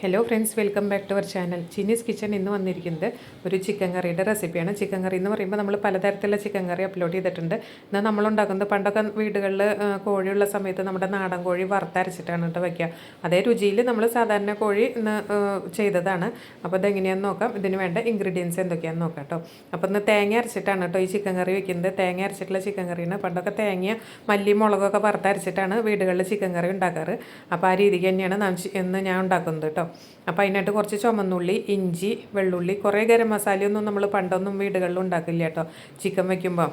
Hello friends welcome back to our channel Chinnies kitchen ഇന്ന് വന്നിരിക്കുന്നത് ഒരു ചിക്കൻ കറിയുടെ റെസിപ്പിയാണ് ചിക്കൻ കറി എന്ന് പറയുമ്പോൾ നമ്മൾ പലതരത്തിലുള്ള ചിക്കൻ കറി അപ്ലോഡ് ചെയ്തിട്ടുണ്ട്. എന്നാൽ നമ്മളുണ്ടാക്കുന്നത് പണ്ടൊക്കെ വീടുകളിൽ കോഴിയുള്ള സമയത്ത് നമ്മുടെ നാടൻ കോഴി വറുത്തരച്ചിട്ടാണ് കേട്ടോ വയ്ക്കുക അതേ രുചിയിൽ നമ്മൾ സാധാരണ കോഴി ഇന്ന് ചെയ്തതാണ്. അപ്പോൾ ഇതെങ്ങനെയാണെന്ന് നോക്കാം. ഇതിന് വേണ്ട ഇൻഗ്രീഡിയൻസ് എന്തൊക്കെയാണെന്ന് നോക്കാം കേട്ടോ. അപ്പോൾ ഇന്ന് തേങ്ങ അരച്ചിട്ടാണ് കേട്ടോ ഈ ചിക്കൻ കറി വെക്കുന്നത്. തേങ്ങ അരച്ചിട്ടുള്ള ചിക്കൻ കറിയാണ് പണ്ടൊക്കെ തേങ്ങ മല്ലി മുളകൊക്കെ വറുത്തരച്ചിട്ടാണ് വീടുകളിൽ ചിക്കൻ കറി ഉണ്ടാക്കാറ്. അപ്പോൾ ആ രീതിക്ക് തന്നെയാണ് നാം ഇന്ന് ഞാൻ ഉണ്ടാക്കുന്നത് കേട്ടോ. അപ്പോൾ അതിനായിട്ട് കുറച്ച് ചുമന്നുള്ളി ഇഞ്ചി വെള്ളുള്ളി കുറേ ഗരം മസാലയൊന്നും നമ്മൾ പണ്ടൊന്നും വീടുകളിൽ ഉണ്ടാക്കില്ല കേട്ടോ. ചിക്കൻ വയ്ക്കുമ്പോൾ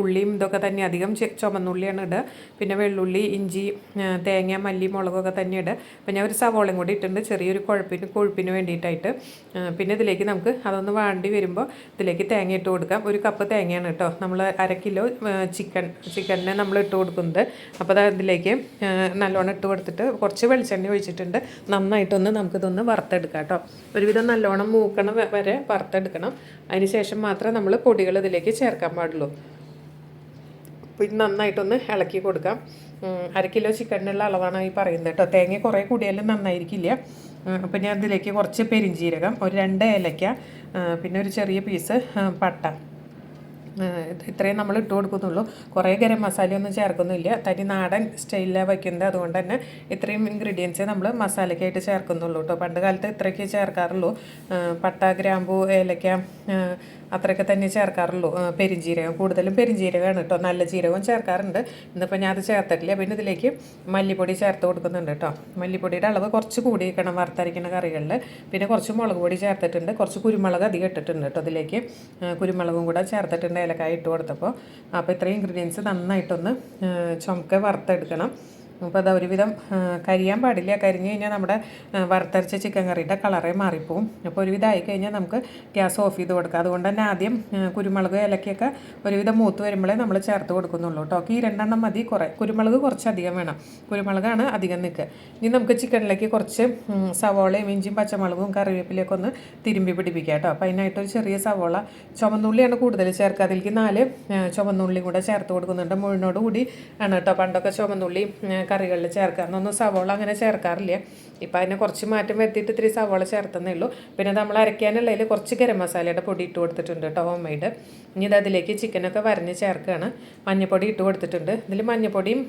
ഉള്ളിയും ഇതൊക്കെ തന്നെ അധികം ചുമന്നുള്ളിയാണ് ഇടുക പിന്നെ വെള്ളുള്ളി ഇഞ്ചി തേങ്ങ മല്ലി മുളകൊക്കെ തന്നെ ഇടുക അപ്പോൾ ഞാൻ ഒരു സവോളയും കൂടി ഇട്ടിട്ടുണ്ട് ചെറിയൊരു കുഴപ്പിന് കൊഴുപ്പിന് വേണ്ടിയിട്ടായിട്ട്. പിന്നെ ഇതിലേക്ക് നമുക്ക് അതൊന്ന് വാണ്ടി വരുമ്പോൾ ഇതിലേക്ക് തേങ്ങ ഇട്ട് കൊടുക്കാം. ഒരു കപ്പ് തേങ്ങയാണ് കേട്ടോ. നമ്മൾ അര കിലോ ചിക്കൻ ചിക്കനെ നമ്മൾ ഇട്ട് കൊടുക്കുന്നത്. അപ്പോൾ അത് അതിലേക്ക് നല്ലോണം ഇട്ട് കൊടുത്തിട്ട് കുറച്ച് വെളിച്ചെണ്ണ ഒഴിച്ചിട്ടുണ്ട്. നന്നായിട്ടൊന്ന് നമുക്കിതൊന്ന് വറുത്തെടുക്കാം കേട്ടോ. ഒരുവിധം നല്ലോണം മൂക്കണം വരെ വറുത്തെടുക്കണം. അതിന് ശേഷം മാത്രമേ നമ്മൾ പൊടികൾ ഇതിലേക്ക് ചേർക്കാൻ പാടുള്ളൂ. അപ്പോൾ ഇത് നന്നായിട്ടൊന്ന് ഇളക്കി കൊടുക്കാം. അര കിലോ ചിക്കനുള്ള അളവാണ് ഈ പറയുന്നത് കേട്ടോ. തേങ്ങ കുറേ കൂടിയാലും നന്നായിരിക്കില്ല. അപ്പോൾ ഞാൻ ഇതിലേക്ക് കുറച്ച് പെരിഞ്ചീരകം ഒരു രണ്ട് ഏലക്ക പിന്നെ ഒരു ചെറിയ പീസ് പട്ട. ഇത്രയും നമ്മൾ ഇട്ട് കൊടുക്കുന്നുള്ളൂ. കുറേ ഗരം മസാലയൊന്നും ചേർക്കുന്നില്ല തനി നാടൻ സ്റ്റൈലിലാണ് വയ്ക്കുന്നത് അതുകൊണ്ട് തന്നെ ഇത്രയും ഇൻഗ്രീഡിയൻസ് നമ്മൾ മസാലയ്ക്കായിട്ട് ചേർക്കുന്നുള്ളൂ കേട്ടോ പണ്ട് കാലത്ത് ഇത്രയൊക്കെ ചേർക്കാറുള്ളൂ. പട്ട ഗ്രാമ്പു ഏലക്ക അത്രയൊക്കെ തന്നെ ചേർക്കാറുള്ളൂ. പെരിഞ്ജീരകം. കൂടുതലും പെരിഞ്ജീരകമാണ് കേട്ടോ നല്ല ജീരകവും ചേർക്കാറുണ്ട്. ഇന്നിപ്പോൾ ഞാൻ അത് ചേർത്തിട്ടില്ല. പിന്നെ ഇതിലേക്ക് മല്ലിപ്പൊടി ചേർത്ത് കൊടുക്കുന്നുണ്ട് കേട്ടോ മല്ലിപ്പൊടിയുടെ അളവ് കുറച്ച് കൂടിയിരിക്കണം വറുത്തരയ്ക്കുന്ന കറികളിൽ പിന്നെ കുറച്ച് മുളക് പൊടി ചേർത്തിട്ടുണ്ട്. കുറച്ച് കുരുമുളക് അധികം ഇട്ടിട്ടുണ്ട് കേട്ടോ ഇതിലേക്ക്. കുരുമുളകും കൂടെ ചേർത്തിട്ടുണ്ട്. ഏലക്കായ ഇട്ട് കൊടുത്തപ്പോൾ അപ്പോൾ ഇത്രയും ഇൻഗ്രീഡിയൻസ് നന്നായിട്ടൊന്ന് ചുമക്കെ വറുത്തെടുക്കണം. അപ്പോൾ അത് ഒരുവിധം കരിയാൻ പാടില്ല. കരിഞ്ഞ് കഴിഞ്ഞാൽ നമ്മുടെ വറുത്തരച്ച ചിക്കൻ കറിയുടെ കളറേ മാറിപ്പോവും. അപ്പോൾ ഒരുവിധം ആയി കഴിഞ്ഞാൽ നമുക്ക് ഗ്യാസ് ഓഫ് ചെയ്ത് കൊടുക്കാം. അതുകൊണ്ട് തന്നെ ആദ്യം കുരുമുളക് ഇലക്കൊക്കെ ഒരുവിധം മൂത്ത് വരുമ്പോഴേ നമ്മൾ ചേർത്ത് കൊടുക്കുന്നുള്ളൂ കേട്ടോ ഈ രണ്ടെണ്ണം മതി കുറേ. കുരുമുളക് കുറച്ച് അധികം വേണം. കുരുമുളകാണ് അധികം നിൽക്കുക ഇനി നമുക്ക് ചിക്കനിലേക്ക് കുറച്ച് സവോളയും ഇഞ്ചിയും പച്ചമുളകും കറിവേപ്പിലയൊക്കെ ഒന്ന് തിരുമ്പി പിടിപ്പിക്കാം കേട്ടോ അപ്പോൾ അതിനായിട്ട് ഒരു ചെറിയ സവോള. ചുമന്നുള്ളിയാണ് കൂടുതൽ ചേർക്കുക അതിലേക്ക് നാല് ചുമന്നുള്ളിയും ചുമന്നുള്ളി കൂടെ ചേർത്ത് കൊടുക്കുന്നുണ്ട്. മുഴിനോട് കൂടി ആണ് കേട്ടോ പണ്ടൊക്കെ ചുമന്നുള്ളി കറികളിൽ ചേർക്കുക. അന്നൊന്നും സവോള അങ്ങനെ ചേർക്കാറില്ല. ഇപ്പം അതിനെ കുറച്ച് മാറ്റം വരുത്തിയിട്ട് ഇത്തിരി സവോള ചേർത്തന്നേ ഉള്ളൂ. പിന്നെ നമ്മൾ അരയ്ക്കാനുള്ളതിൽ കുറച്ച് ഗരം മസാലയുടെ പൊടി ഇട്ട് കൊടുത്തിട്ടുണ്ട് കേട്ടോ ഹോം മെയ്ഡ് ഇനി ഇത് അതിലേക്ക് ചിക്കനൊക്കെ വരഞ്ഞ് ചേർക്കുകയാണ് മഞ്ഞപ്പൊടി ഇട്ട് കൊടുത്തിട്ടുണ്ട്. ഇതിൽ മഞ്ഞപ്പൊടിയും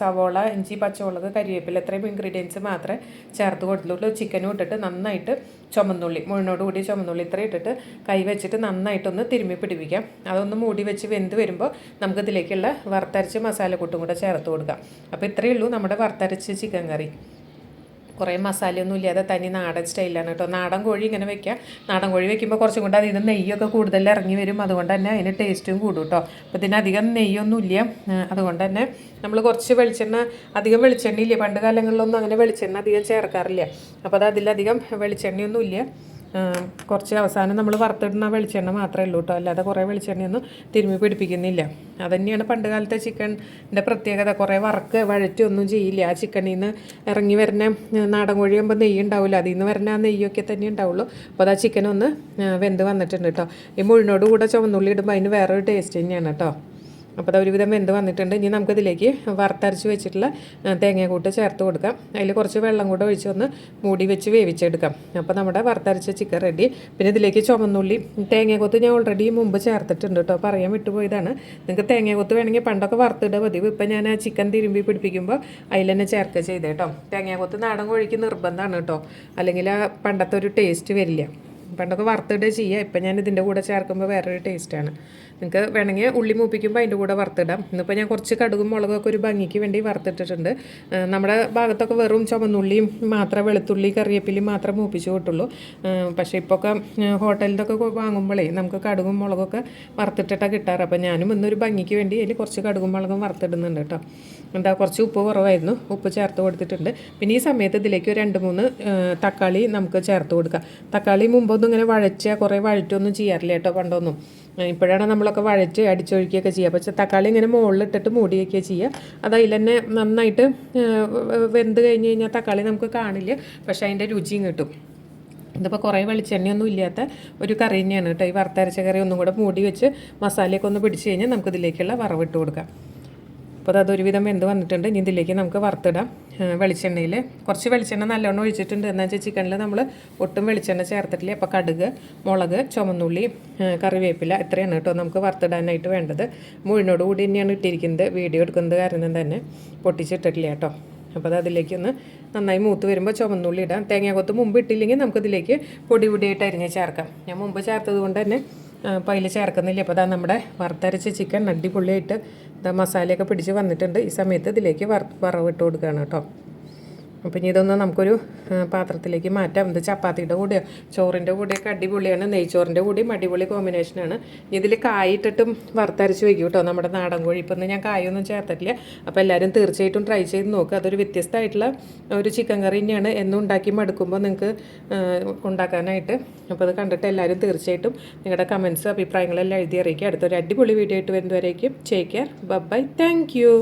സവോള ഇഞ്ചി പച്ചമുളക് കരിവേപ്പില ഇത്രയും ഇൻഗ്രീഡിയൻസ് മാത്രമേ ചേർത്ത് കൊടുത്തുള്ളൂ. ചിക്കനും ഇട്ടിട്ട് നന്നായിട്ട് ചുമന്നുള്ളി മുഴുവനോട് കൂടി ചുമന്നുള്ളി ഇത്ര ഇട്ടിട്ട് കൈ വെച്ചിട്ട് നന്നായിട്ടൊന്ന് തിരുമ്മി പിടിപ്പിക്കാം. അതൊന്ന് മൂടി വെച്ച് വെന്ത് വരുമ്പോൾ നമുക്ക് ഇതിലേക്കുള്ള വറുത്തരച്ച് മസാലക്കൂട്ടും കൂടെ ചേർത്ത് കൊടുക്കാം. അപ്പോൾ ഇത്രയേ ഉള്ളൂ നമ്മുടെ വറുത്തരച്ച് ചിക്കൻ കറി. കുറേ മസാലയൊന്നും ഇല്ലാതെ തനി നാടൻ സ്റ്റൈലാണ് കേട്ടോ. നാടൻ കോഴി ഇങ്ങനെ വെക്കുക. നാടൻ കോഴി വെക്കുമ്പോൾ കുറച്ചും കൂടെ അതിന് നെയ്യൊക്കെ കൂടുതൽ ഇറങ്ങി വരും. അതുകൊണ്ട് തന്നെ അതിന് ടേസ്റ്റും കൂടും കേട്ടോ. അപ്പോൾ ഇതിനധികം നെയ്യൊന്നും ഇല്ല. അതുകൊണ്ട് തന്നെ നമ്മൾ കുറച്ച് വെളിച്ചെണ്ണ അധികം വെളിച്ചെണ്ണ ഇല്ല? പണ്ട് കാലങ്ങളിലൊന്നും അങ്ങനെ വെളിച്ചെണ്ണ അധികം ചേർക്കാറില്ല. അപ്പോൾ അത് അതിലധികം വെളിച്ചെണ്ണയൊന്നും ഇല്ല. കുറച്ച് അവസാനം നമ്മൾ വറുത്തിടുന്ന വെളിച്ചെണ്ണ മാത്രമേ ഉള്ളൂ കേട്ടോ. അല്ലാതെ കുറേ വെളിച്ചെണ്ണയൊന്നും തിരുമ്മി പിടിപ്പിക്കുന്നില്ല. അതുതന്നെയാണ് പണ്ട് കാലത്തെ ചിക്കന്റെ പ്രത്യേകത. കുറേ വറക്ക് വഴറ്റൊന്നും ചെയ്യില്ല. ആ ചിക്കനിൽ നിന്ന് ഇറങ്ങി വരുന്ന നാടൻ കോഴിയാകുമ്പോൾ നെയ്യ് ഉണ്ടാവില്ല അതിൽ നിന്ന് വരുന്ന ആ നെയ്യൊക്കെ തന്നെ ഉണ്ടാവുള്ളൂ. അപ്പോൾ അത് ആ ആ, വെന്ത് വന്നിട്ടുണ്ട് കേട്ടോ. ഈ മുഴിനോട് കൂടെ ചുവന്നുള്ളി ഇടുമ്പോൾ അതിന് വേറൊരു ടേസ്റ്റ് തന്നെയാണ് കേട്ടോ. അപ്പോൾ അത് ഒരുവിധം വെന്ത് വന്നിട്ടുണ്ട്. ഇനി നമുക്കതിലേക്ക് വറുത്തരച്ച് വെച്ചിട്ടുള്ള തേങ്ങാക്കൂട്ട് ചേർത്ത് കൊടുക്കാം. അതിൽ കുറച്ച് വെള്ളം കൂടെ ഒഴിച്ച് ഒന്ന് മൂടി വെച്ച് വേവിച്ചെടുക്കാം. അപ്പോൾ നമ്മുടെ വറുത്തരച്ച ചിക്കൻ റെഡി പിന്നെ ഇതിലേക്ക് ചുമന്നുള്ളി തേങ്ങാക്കൊത്ത് ഞാൻ ഓൾറെഡി മുമ്പ് ചേർത്തിട്ടുണ്ട് കേട്ടോ. പറയാൻ വിട്ടുപോയതാണ്. നിങ്ങൾക്ക് തേങ്ങാക്കൊത്ത് വേണമെങ്കിൽ പണ്ടൊക്കെ വറുത്തിടുക പതിവ് ഇപ്പം ഞാൻ ആ ചിക്കൻ തിരുമ്പി പിടിപ്പിക്കുമ്പോൾ അതിൽ തന്നെ ചേർക്കുക ചെയ്തേട്ടോ തേങ്ങാക്കൊത്ത് നാടൻ കോഴിക്ക് നിർബന്ധമാണ് കേട്ടോ. അല്ലെങ്കിൽ ആ പണ്ടത്തെ ഒരു ടേസ്റ്റ് വരില്ല. പണ്ടൊക്കെ വറുത്തിടുക ചെയ്യുക. ഇപ്പം ഞാൻ ഇതിന്റെ കൂടെ ചേർക്കുമ്പോൾ വേറൊരു ടേസ്റ്റാണ് നിങ്ങൾക്ക് വേണമെങ്കിൽ ഉള്ളി മൂപ്പിക്കുമ്പോൾ അതിന്റെ കൂടെ വറുത്തിടാം. ഇന്നിപ്പോൾ ഞാൻ കുറച്ച് കടുകും മുളകൊക്കെ ഒരു ഭംഗിക്ക് വേണ്ടി വറുത്തിട്ടിട്ടുണ്ട്. നമ്മുടെ ഭാഗത്തൊക്കെ വെറും ചുമന്നുള്ളിയും മാത്രം വെളുത്തുള്ളി കറിവേപ്പിലയും മാത്രം മൂപ്പിച്ച് കിട്ടുള്ളൂ. പക്ഷേ ഇപ്പോൾ ഒക്കെ ഹോട്ടലിലൊക്കെ വാങ്ങുമ്പോഴേ നമുക്ക് കടുകും മുളകൊക്കെ വറുത്തിട്ടിട്ടാണ് കിട്ടാറ്. അപ്പോൾ ഞാനും ഇന്നൊരു ഭംഗിക്ക് വേണ്ടി അതിൽ കുറച്ച് കടുകും മുളകും വറുത്തിടുന്നുണ്ട് കേട്ടോ. എന്താ കുറച്ച് ഉപ്പ് കുറവായിരുന്നു. ഉപ്പ് ചേർത്ത് കൊടുത്തിട്ടുണ്ട്. പിന്നെ ഈ സമയത്ത് ഇതിലേക്ക് രണ്ട് മൂന്ന് തക്കാളി നമുക്ക് ചേർത്ത് കൊടുക്കാം. തക്കാളി മുമ്പൊന്നും ഇങ്ങനെ വഴച്ച കുറേ വഴറ്റൊന്നും ചെയ്യാറില്ല കേട്ടോ പണ്ടൊന്നും. ഇപ്പോഴാണ് നമ്മളൊക്കെ വഴച്ച് അടിച്ചൊഴിക്കുകയൊക്കെ ചെയ്യുക. പക്ഷേ തക്കാളി ഇങ്ങനെ മുകളിലിട്ടിട്ട് മൂടിയൊക്കെ ചെയ്യുക. അത് അതിൽ തന്നെ നന്നായിട്ട് വെന്ത് കഴിഞ്ഞ് കഴിഞ്ഞാൽ തക്കാളി നമുക്ക് കാണില്ല. പക്ഷേ അതിന്റെ രുചിയും കിട്ടും. ഇതിപ്പോൾ കുറേ വെളിച്ചെണ്ണയൊന്നും ഇല്ലാത്ത ഒരു കറി തന്നെയാണ് കേട്ടോ. ഈ വറുത്തരച്ച കറി ഒന്നും കൂടെ മൂടി വെച്ച് മസാലയൊക്കെ ഒന്ന് പിടിച്ച് കഴിഞ്ഞാൽ നമുക്കിതിലേക്കുള്ള വറവിട്ട് കൊടുക്കാം. അപ്പോൾ അത് ഒരുവിധം വെന്ത് വന്നിട്ടുണ്ട്. ഇനി ഇതിലേക്ക് നമുക്ക് വറുത്തിടാം. വെളിച്ചെണ്ണയിൽ കുറച്ച് വെളിച്ചെണ്ണ നല്ലോണം ഒഴിച്ചിട്ടുണ്ട്. എന്താ വെച്ചാൽ ചിക്കനിൽ നമ്മൾ ഒട്ടും വെളിച്ചെണ്ണ ചേർത്തിട്ടില്ല. അപ്പോൾ കടുക് മുളക് ചുമന്നുള്ളി കറിവേപ്പില ഇത്രയാണ് കേട്ടോ നമുക്ക് വറുത്തിടാനായിട്ട് വേണ്ടത്. മുഴിനോട് കൂടി തന്നെയാണ് ഇട്ടിരിക്കുന്നത്. വീഡിയോ എടുക്കുന്നത് കാരണം തന്നെ പൊട്ടിച്ചിട്ടിട്ടില്ല കേട്ടോ. അപ്പോൾ അത് അതിലേക്ക് ഒന്ന് നന്നായി മൂത്ത് വരുമ്പോൾ ചുമന്നുള്ളി ഇടാം. തേങ്ങാക്കൊത്ത് മുമ്പ് ഇട്ടില്ലെങ്കിൽ നമുക്കിതിലേക്ക് പൊടി പൊടിയായിട്ട് അരിഞ്ഞ് ചേർക്കാം. ഞാൻ മുമ്പ് ചേർത്തത് കൊണ്ട് തന്നെ അപ്പോൾ അതിൽ ചേർക്കുന്നില്ല. അപ്പോൾ അതാ നമ്മുടെ വറുത്തരച്ച ചിക്കൻ അടിപൊളിയായിട്ട് ഇതാ മസാലയൊക്കെ പിടിച്ച് വന്നിട്ടുണ്ട്. ഈ സമയത്ത് ഇതിലേക്ക് വറ വറവിട്ട് കൊടുക്കുകയാണ് കേട്ടോ. അപ്പോൾ ഇനി ഇതൊന്ന് നമുക്കൊരു പാത്രത്തിലേക്ക് മാറ്റാം. ഇത് ചപ്പാത്തിയുടെ കൂടെയോ ചോറിന്റെ കൂടെയൊക്കെ അടിപൊളിയാണ്. നെയ്ച്ചോറിന്റെ കൂടെയും അടിപൊളി കോമ്പിനേഷനാണ് ഇതിൽ കായിട്ടിട്ടും വറുത്തരച്ച് വയ്ക്കും കേട്ടോ നമ്മുടെ നാടൻ കോഴി. ഇപ്പം ഞാൻ കായൊന്നും ചേർത്തിട്ടില്ല. അപ്പോൾ എല്ലാവരും തീർച്ചയായിട്ടും ട്രൈ ചെയ്ത് നോക്കുക അതൊരു വ്യത്യസ്തമായിട്ടുള്ള ഒരു ചിക്കൻ കറി തന്നെയാണ്. എന്നും ഉണ്ടാക്കി മടുക്കുമ്പോൾ നിങ്ങൾക്ക് ഉണ്ടാക്കാനായിട്ട്. അപ്പോൾ അത് കണ്ടിട്ട് എല്ലാവരും തീർച്ചയായിട്ടും നിങ്ങളുടെ കമൻസ് അഭിപ്രായങ്ങളെല്ലാം എഴുതി അറിയിക്കുക. അടുത്തൊരു അടിപൊളി വീഡിയോ ആയിട്ട് വരുന്നവരേക്കും ചേക്കർ കെയർ ബൈ താങ്ക് യു